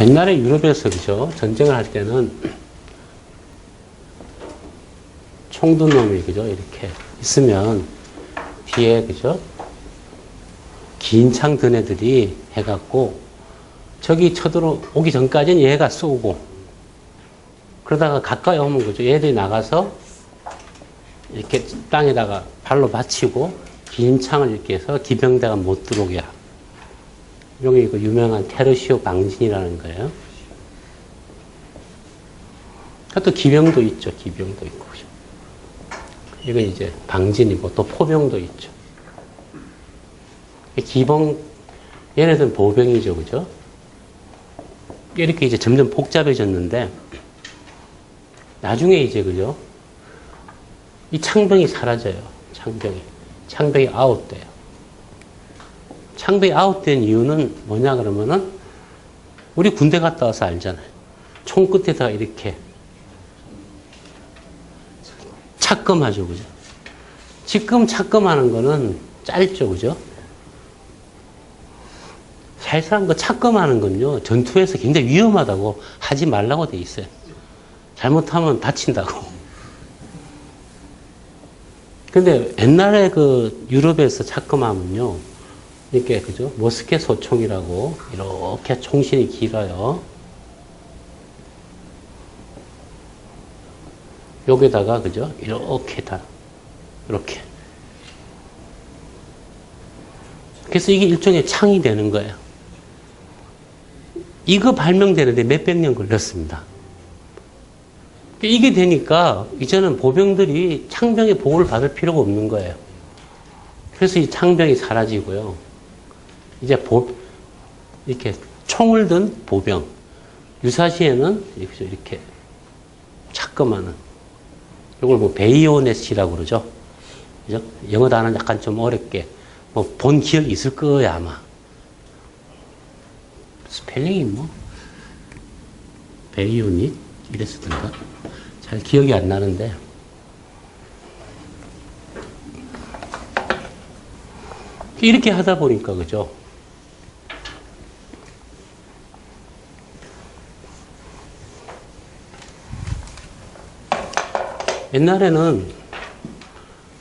옛날에 유럽에서 그죠? 전쟁을 할 때는 총든 놈이 그죠? 이렇게 있으면 뒤에 그죠? 긴 창 든 애들이 해갖고 저기 쳐들어 오기 전까지는 얘가 쏘고 그러다가 가까이 오면 그죠? 얘들이 나가서 이렇게 땅에다가 발로 받치고 긴 창을 이렇게 해서 기병대가 못 들어오게 하고 이게 그 유명한 테르시오 방진이라는 거예요. 또 기병도 있죠. 기병도 있고. 이건 이제 방진이고 또 포병도 있죠. 기병 얘네들은 보병이죠. 그죠? 이렇게 이제 점점 복잡해졌는데 나중에 이제 그죠? 이 창병이 사라져요. 창병이. 창병이 아웃돼요. 창병이 아웃된 이유는 뭐냐 그러면은 우리 군대 갔다 와서 알잖아요. 총 끝에다가 이렇게 착검하죠. 그죠? 지금 착검하는 거는 짧죠. 그죠? 사실상 그 착검하는 건요, 전투에서 굉장히 위험하다고 하지 말라고 돼 있어요. 잘못하면 다친다고. 근데 옛날에 그 유럽에서 착검하면요, 이렇게, 그죠? 모스켓 소총이라고, 이렇게 총신이 길어요. 여기다가, 그죠? 이렇게 다, 이렇게. 그래서 이게 일종의 창이 되는 거예요. 이거 발명되는데 몇백 년 걸렸습니다. 이게 되니까 이제는 보병들이 창병의 보호를 받을 필요가 없는 거예요. 그래서 이 창병이 사라지고요. 이제 보, 이렇게 총을 든 보병. 유사시에는 이렇게, 착검하는. 이걸 뭐 베이오넷이라고 그러죠. 그죠? 영어 단어는 약간 좀 어렵게. 뭐 본 기억이 있을 거야, 아마. 스펠링이 뭐 베이오닛 이랬었던가 잘 기억이 안 나는데 이렇게 하다 보니까 그죠 옛날에는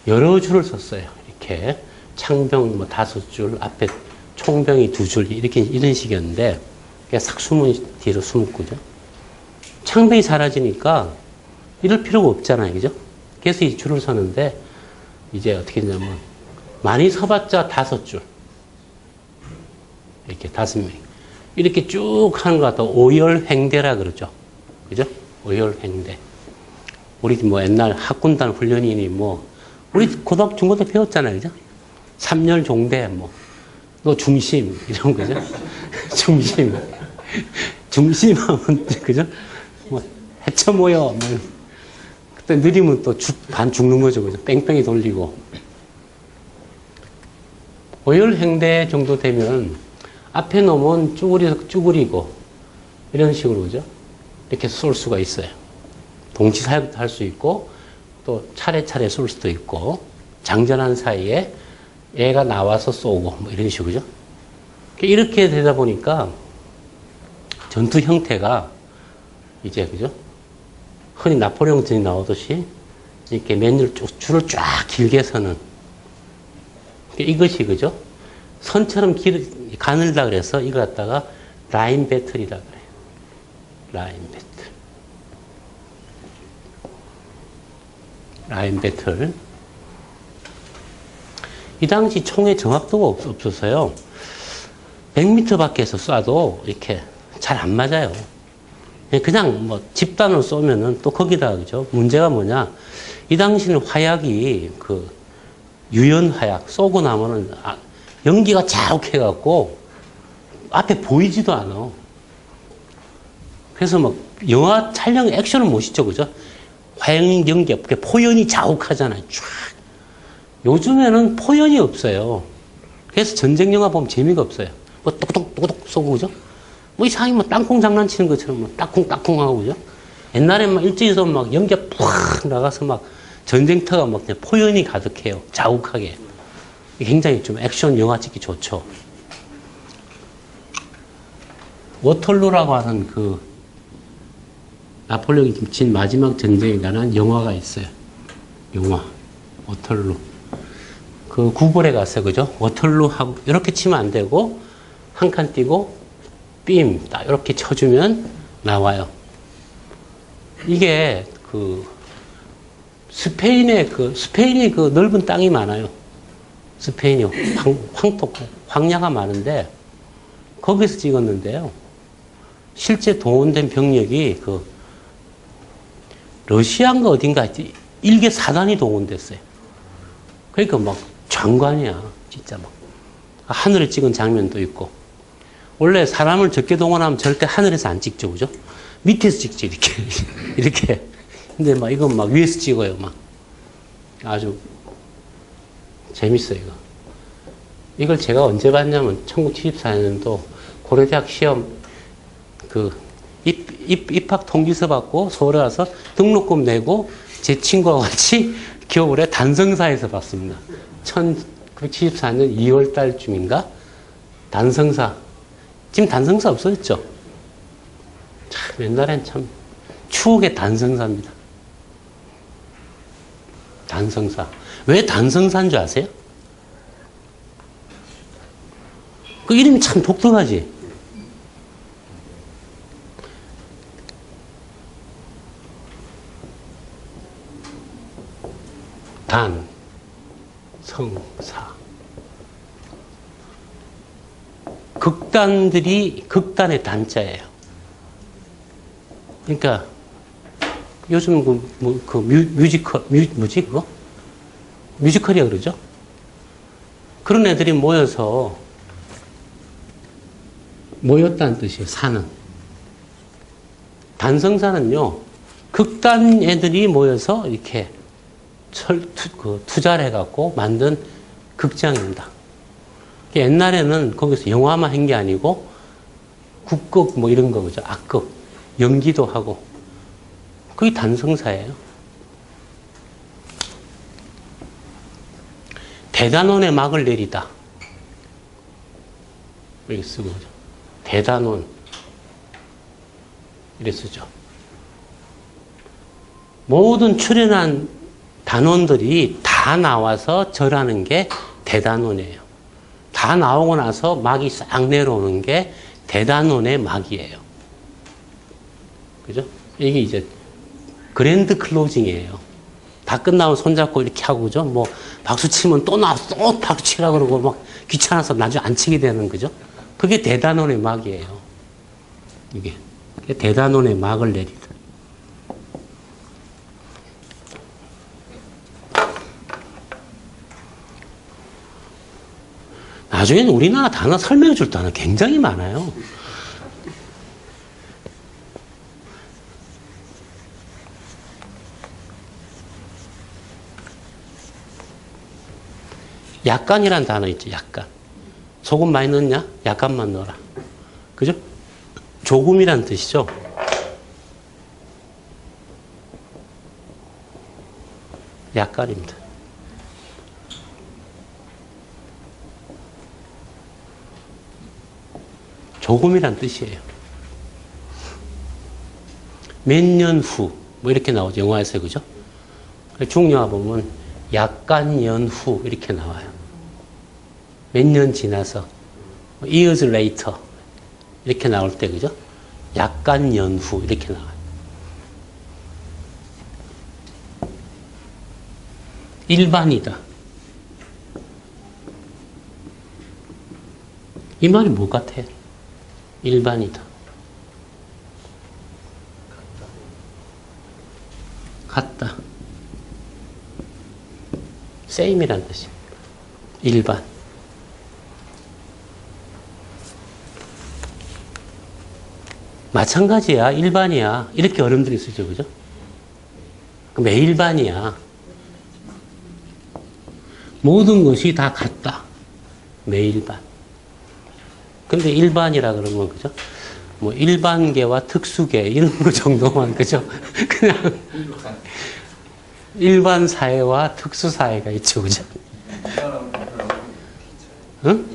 여러 줄을 썼어요 이렇게 창병 뭐 다섯 줄 앞에 총병이 두 줄 이렇게 이런 식이었는데 싹 숨은 뒤로 숨고죠. 창병이 사라지니까 이럴 필요가 없잖아요, 그죠? 그래서 이 줄을 서는데 이제 어떻게 했냐면 많이 서봤자 다섯 줄 이렇게 다섯 명 이렇게 쭉 하는 것 같다 오열 횡대라 그러죠, 그죠? 오열 횡대. 우리 뭐 옛날 학군단 훈련이니 뭐 우리 고등학교 중고등 배웠잖아요, 그죠? 삼열 종대 뭐. 너 중심 이런 거죠. 중심. 중심하면 그죠? 뭐 해쳐 모여. 뭐. 그때 느리면 또 반 죽는 거죠. 그죠? 뺑뺑이 돌리고. 오열 행대 정도 되면 앞에 놈은 쭈그리, 쭈그리고 이런 식으로 그죠? 이렇게 쏠 수가 있어요. 동시 사역도 할 수 있고 또 차례차례 쏠 수도 있고 장전한 사이에 얘가 나와서 쏘고 뭐 이런 식으로죠. 이렇게 되다 보니까 전투 형태가 이제 그죠? 흔히 나폴레옹 전이 나오듯이 이렇게 맨줄 쭉 줄을 쫙 길게 서는 이것이 그죠? 선처럼 길 가늘다 그래서 이거 갖다가 라인 배틀이라 그래요. 라인 배틀. 라인 배틀. 이 당시 총의 정확도가 없, 없어서요. 100m 밖에서 쏴도 이렇게 잘 안 맞아요. 그냥 뭐 집단으로 쏘면은 또 거기다 그죠. 문제가 뭐냐. 이 당시는 화약이 그 유연 화약 쏘고 나면은 아, 연기가 자욱해갖고 앞에 보이지도 않아. 그래서 막 영화 촬영 액션을 못 시죠 그죠? 연기 없게 포연이 자욱하잖아요. 쫙. 요즘에는 포연이 없어요. 그래서 전쟁 영화 보면 재미가 없어요. 뭐 똑똑 똑똑 쏘고 그죠? 뭐 이상하게 뭐 땅콩 장난치는 것처럼 뭐 따쿵 따쿵 하고 그죠? 옛날에 막 일제에서 막 연기가 푹 나가서 막 전쟁터가 막 그냥 포연이 가득해요. 자욱하게. 굉장히 좀 액션 영화 찍기 좋죠. 워털루라고 하는 그 나폴레옹이 진 마지막 전쟁에 관한 영화가 있어요. 영화 워털루. 그 구글에 가서 그죠? 워털루 하고 이렇게 치면 안 되고 한 칸 띄고 빔 딱 이렇게 쳐주면 나와요. 이게 그 스페인의 그 스페인이 그 넓은 땅이 많아요. 스페인이 황, 황토 황야가 많은데 거기서 찍었는데요. 실제 동원된 병력이 그 러시아인가 어딘가 일개 사단이 동원됐어요. 그러니까 막 장관이야, 진짜 막 하늘을 찍은 장면도 있고. 원래 사람을 적게 동원하면 절대 하늘에서 안 찍죠, 그죠? 밑에서 찍지 이렇게 이렇게. 근데 막 이건 막 위에서 찍어요, 막 아주 재밌어요, 이거. 이걸 제가 언제 봤냐면 1974년도 고려대학 시험 그 입, 입, 입학 통지서 받고 서울에 와서 등록금 내고 제 친구와 같이 겨울에 단성사에서 봤습니다. 1974년 2월 달쯤인가? 단성사. 지금 단성사 없어졌죠? 참, 옛날엔 참 추억의 단성사입니다. 단성사. 왜 단성사인 줄 아세요? 그 이름이 참 독특하지? 단, 성, 사. 극단들이 극단의 단자예요. 그러니까 요즘 그, 뭐, 그 뮤, 뮤지컬, 뮤, 뭐지, 그거? 뮤지컬이라 그러죠? 그런 애들이 모여서 모였다는 뜻이에요, 사는. 단성사는요, 극단 애들이 모여서 이렇게 철, 투, 그 투자를 해갖고 만든 극장입니다. 옛날에는 거기서 영화만 한 게 아니고 국극 뭐 이런 거 그죠? 악극, 연기도 하고 그게 단성사예요. 대단원의 막을 내리다. 이렇게 쓰고? 대단원 이래 쓰죠. 모든 출연한 단원들이 다 나와서 절하는 게 대단원이에요. 다 나오고 나서 막이 싹 내려오는 게 대단원의 막이에요. 그죠? 이게 이제 그랜드 클로징이에요. 다 끝나고 손잡고 이렇게 하고, 그죠? 뭐, 박수 치면 또 나와, 또 박수 치라 그러고 막 귀찮아서 나중에 안 치게 되는 거죠? 그게 대단원의 막이에요. 이게. 대단원의 막을 내리다. 나중에는 우리나라 단어 설명해 줄 단어 굉장히 많아요. 약간이란 단어 있죠, 약간. 소금 많이 넣냐? 약간만 넣어라. 그죠? 조금이란 뜻이죠. 약간입니다. 조금이란 뜻이에요. 몇 년 후, 뭐 이렇게 나오죠. 영화에서, 그죠? 중영화 보면 약간 연후 이렇게 나와요. 몇 년 지나서, years later 이렇게 나올 때, 그죠? 약간 연후 이렇게 나와요. 일반이다. 이 말이 뭐 같아요? 일반이다. 같다. same이란 뜻입니다. 일반. 마찬가지야. 일반이야. 이렇게 어른들이 쓰죠. 그죠? 매일반이야. 모든 것이 다 같다. 매일반. 근데 일반이라 그러면 그죠? 뭐 일반계와 특수계 이런 거 정도만 그죠? 그냥 일반 사회와 특수 사회가 있죠, 그죠? 응?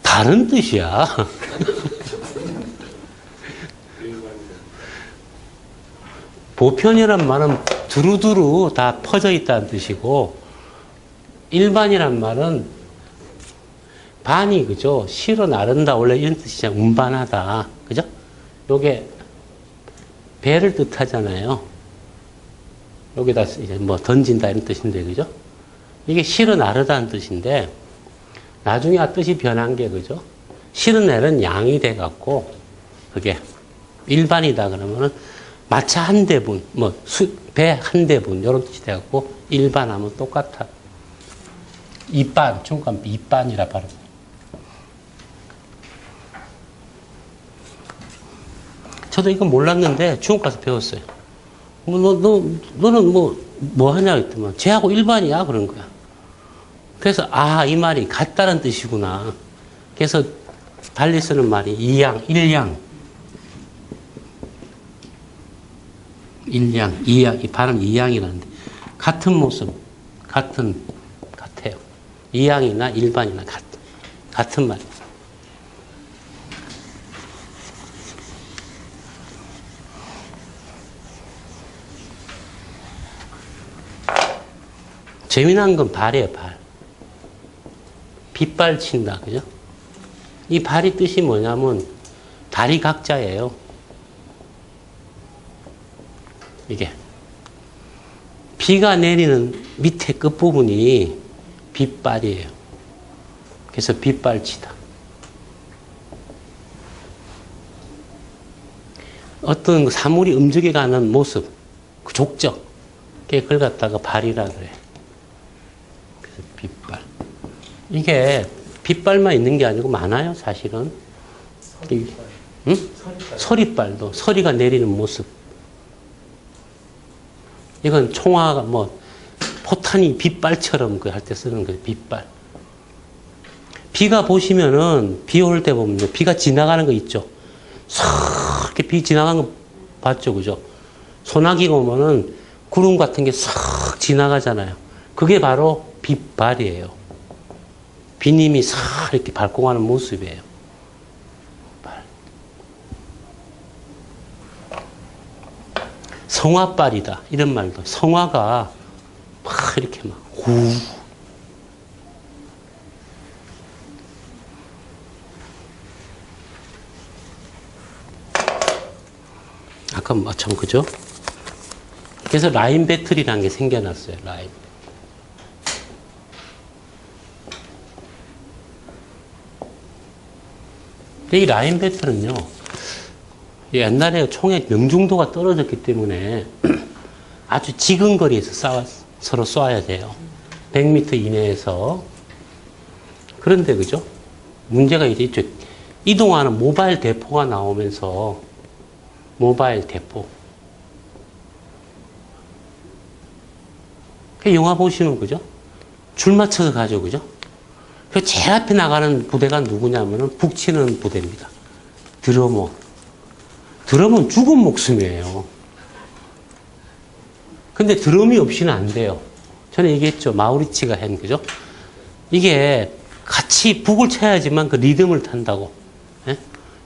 다른 뜻이야. 보편이란 말은 두루두루 다 퍼져 있다는 뜻이고, 일반이란 말은 반이, 그죠? 실어 나른다. 원래 이런 뜻이잖아. 운반하다. 그죠? 요게 배를 뜻하잖아요. 여기다 이제 뭐 던진다 이런 뜻인데, 그죠? 이게 실어 나르다는 뜻인데, 나중에 아 뜻이 변한 게, 그죠? 실은 애는 양이 돼 갖고, 그게 일반이다 그러면은 마차 한 대분, 뭐, 배 한 대분, 이런 뜻이 돼 갖고, 일반하면 똑같아. 이반, 중간 이반이라 발음. 저도 이거 몰랐는데 중국 가서 배웠어요. 뭐, 너, 너, 너는 뭐, 뭐 하냐 했더만, 쟤하고 일반이야? 그런 거야. 그래서, 아, 이 말이 같다는 뜻이구나. 그래서 달리 쓰는 말이 이양, 일양. 일양, 이양, 이 발음 이양이라는데, 같은 모습, 같은, 같아요. 이양이나 일반이나 같, 같은 말. 재미난 건 발이에요, 발. 빗발 친다, 그죠? 이 발이 뜻이 뭐냐면, 다리 각자예요. 이게. 비가 내리는 밑에 끝부분이 빗발이에요. 그래서 빗발치다. 어떤 그 사물이 움직여가는 모습, 그 족적, 그걸 갖다가 발이라 그래. 빗발. 이게 빗발만 있는 게 아니고 많아요, 사실은. 이- 응? 서리발도, 서리가 내리는 모습. 이건 총화가 뭐, 포탄이 빗발처럼 그 할 때 쓰는 거예요, 빗발. 비가 보시면은, 비 올 때 보면, 비가 지나가는 거 있죠? 싹, 이렇게 비 지나가는 거 봤죠, 그죠? 소나기가 오면은, 구름 같은 게 싹 지나가잖아요. 그게 바로 빗발이에요. 비님이 싹 이렇게 가는 모습이에요. 발. 성화발이다. 이런 말도. 성화가 막 이렇게 막, 후. 아까 마참 그죠? 그래서 라인 배틀이라는 게 생겨났어요. 라인. 근데 이 라인 배틀은요, 옛날에 총의 명중도가 떨어졌기 때문에 아주 지근 거리에서 싸워, 서로 쏴야 돼요. 100m 이내에서. 그런데, 그죠? 문제가 이제 있죠. 이동하는 모바일 대포가 나오면서, 모바일 대포. 그 영화 보시면, 그죠? 줄 맞춰서 가죠, 그죠? 그 제일 앞에 나가는 부대가 누구냐면은 북치는 부대입니다. 드러머. 드럼은 죽은 목숨이에요. 근데 드럼이 없이는 안 돼요. 저는 얘기했죠. 마우리치가 한, 그죠? 이게 같이 북을 쳐야지만 그 리듬을 탄다고. 예?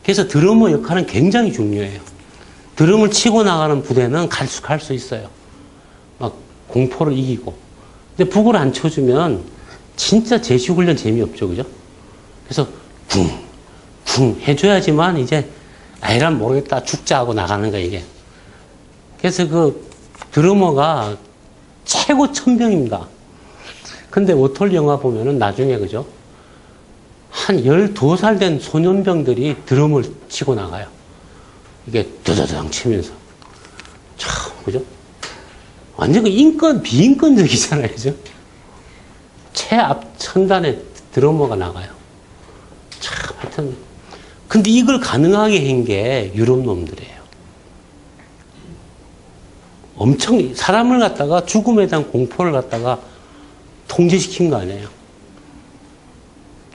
그래서 드러머 역할은 굉장히 중요해요. 드럼을 치고 나가는 부대는 갈 수, 갈 수 있어요. 막 공포를 이기고. 근데 북을 안 쳐주면 진짜 제시훈련 재미없죠. 그죠? 그래서 쿵, 쿵 해줘야지만 이제 아이란 모르겠다 죽자 하고 나가는 거야 이게. 그래서 그 드러머가 최고 천병입니다. 근데 오톨 영화 보면은 나중에 그죠? 한 12살 된 소년병들이 드럼을 치고 나가요. 이게 드드당 치면서. 참, 그죠? 완전 그 인권, 비인권적이잖아요. 그죠? 최앞 천단에 드러머가 나가요. 참, 하여튼. 근데 이걸 가능하게 한 게 유럽 놈들이에요. 엄청 사람을 갖다가 죽음에 대한 공포를 갖다가 통제시킨 거 아니에요.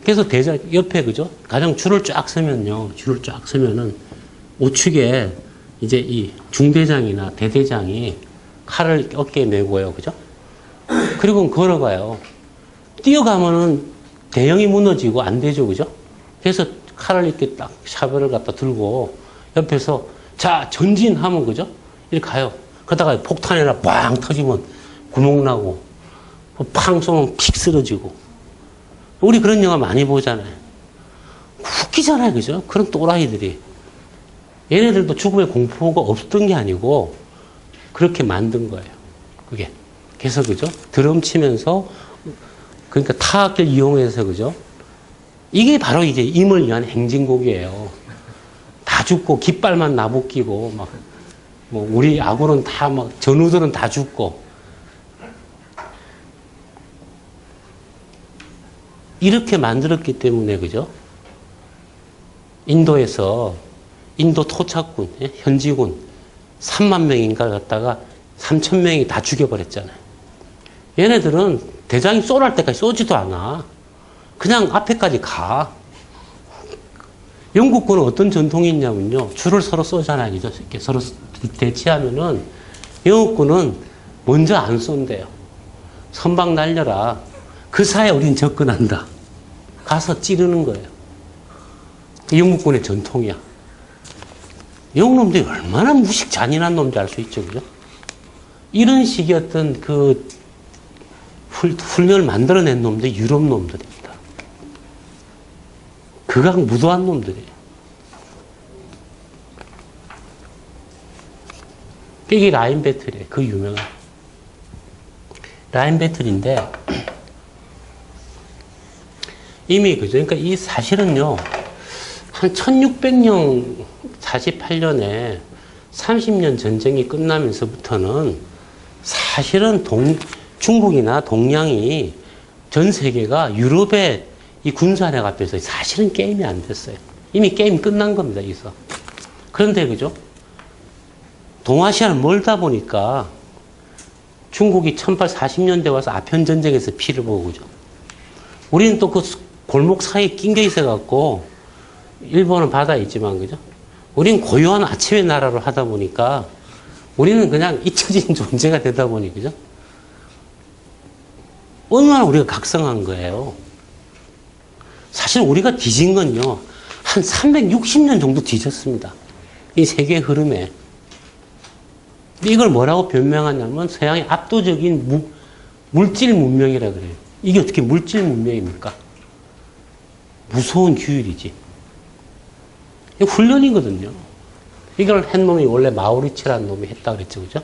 그래서 대장 옆에 그죠? 가장 줄을 쫙 서면요. 줄을 쫙 서면은 우측에 이제 이 중대장이나 대대장이 칼을 어깨에 메고요. 그죠? 그리고 걸어가요. 뛰어가면은 대형이 무너지고 안 되죠. 그죠? 그래서 칼을 이렇게 딱 샤벨을 갖다 들고 옆에서 자 전진하면 그죠? 이렇게 가요. 그러다가 폭탄이나 빵 터지면 구멍 나고 팡 쏘면 픽 쓰러지고 우리 그런 영화 많이 보잖아요. 웃기잖아요, 그죠? 그런 또라이들이 얘네들도 죽음의 공포가 없었던 게 아니고 그렇게 만든 거예요. 그게 그래서 그죠? 드럼 치면서 그러니까 타악기를 이용해서 그죠? 이게 바로 이제 임을 위한 행진곡이에요. 다 죽고 깃발만 나부끼고 막 뭐 우리 아군은 다 막 전우들은 다 죽고 이렇게 만들었기 때문에 그죠? 인도에서 인도 토착군, 예? 현지군 3만 명인가 갖다가 3천 명이 다 죽여버렸잖아요. 얘네들은 대장이 쏠할 때까지 쏘지도 않아. 그냥 앞에까지 가. 영국군은 어떤 전통이 있냐면요. 줄을 서로 쏘잖아요. 그죠? 이렇게 서로 대치하면은 영국군은 먼저 안 쏜대요. 선박 날려라. 그 사이에 우린 접근한다. 가서 찌르는 거예요. 영국군의 전통이야. 영국 놈들이 얼마나 무식 잔인한 놈인지 알 수 있죠. 그죠? 이런 어떤 그 훌, 훈련을 만들어낸 놈들이 유럽 놈들입니다. 극악 무도한 놈들이에요. 이게 라인 배틀이에요. 그 유명한. 라인 배틀인데, 이미 그죠. 그러니까 이 사실은요, 한 1600년 48년에 30년 전쟁이 끝나면서부터는 사실은 동, 중국이나 동양이 전 세계가 유럽의 이 군사력 앞에서 사실은 게임이 안 됐어요. 이미 게임 끝난 겁니다, 여기서. 그런데 그죠? 동아시아는 멀다 보니까 중국이 1840년대 와서 아편 전쟁에서 피를 보고 그죠? 우리는 또 그 골목 사이에 낑겨 있어 갖고 일본은 바다에 있지만 그죠? 우리는 고요한 아침의 나라로 하다 보니까 우리는 그냥 잊혀진 존재가 되다 보니 그죠? 얼마나 우리가 각성한 거예요. 사실 우리가 뒤진 건요, 한 360년 정도 뒤졌습니다. 이 세계의 흐름에. 이걸 뭐라고 변명하냐면 서양의 압도적인 무, 물질 문명이라 그래요. 이게 어떻게 물질 문명입니까? 무서운 규율이지. 훈련이거든요. 이걸 한 놈이 원래 마우리치라는 놈이 했다 그랬죠, 그죠?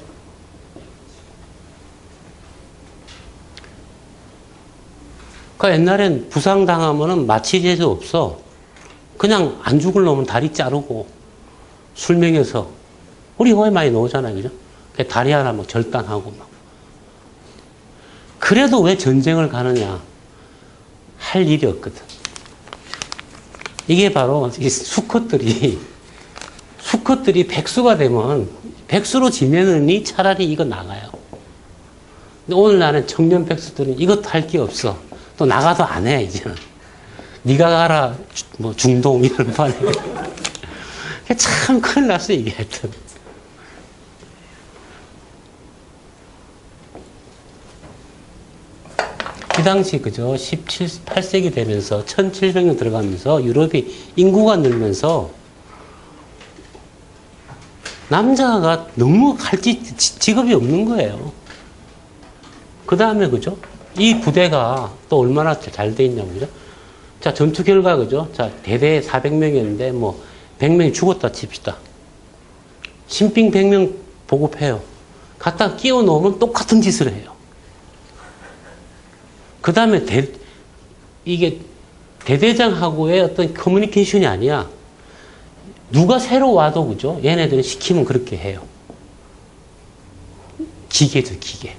그 옛날엔 부상당하면은 마취제도 없어. 그냥 안 죽을 놈은 다리 자르고 술 먹여서 우리 영화에 많이 나오잖아요, 그죠? 그 다리 하나 막 절단하고 막. 그래도 왜 전쟁을 가느냐? 할 일이 없거든. 이게 바로 이 수컷들이 수컷들이 백수가 되면 백수로 지내느니 차라리 이거 나가요. 근데 오늘 나는 청년 백수들은 이것도 할 게 없어. 또 나가도 안 해, 이제는. 네가 가라, 주- 뭐, 중동 이런 판에. 참 큰일 났어, 이게 하여튼. 그 당시, 그죠? 17, 8세기 되면서 1700년 들어가면서 유럽이 인구가 늘면서 남자가 너무 할 지- 직업이 없는 거예요. 그 다음에 그죠? 이 부대가 또 얼마나 잘 돼 있냐고 그죠? 자 전투 결과 그죠? 자 대대 400명이었는데 뭐 100명이 죽었다 칩시다. 신兵 100명 보급해요. 갖다 끼워 놓으면 똑같은 짓을 해요. 그 다음에 대 이게 대대장하고의 어떤 커뮤니케이션이 아니야. 누가 새로 와도 그죠? 얘네들은 시키면 그렇게 해요. 기계죠 기계.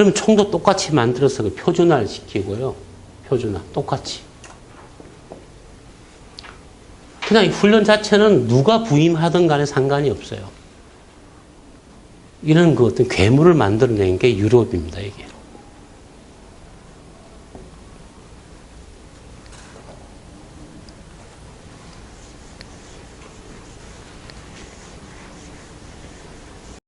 그러면 총도 똑같이 만들어서 그 표준화를 시키고요. 표준화. 똑같이. 그냥 이 훈련 자체는 누가 부임하든 간에 상관이 없어요. 이런 그 어떤 괴물을 만들어낸 게 유럽입니다, 이게.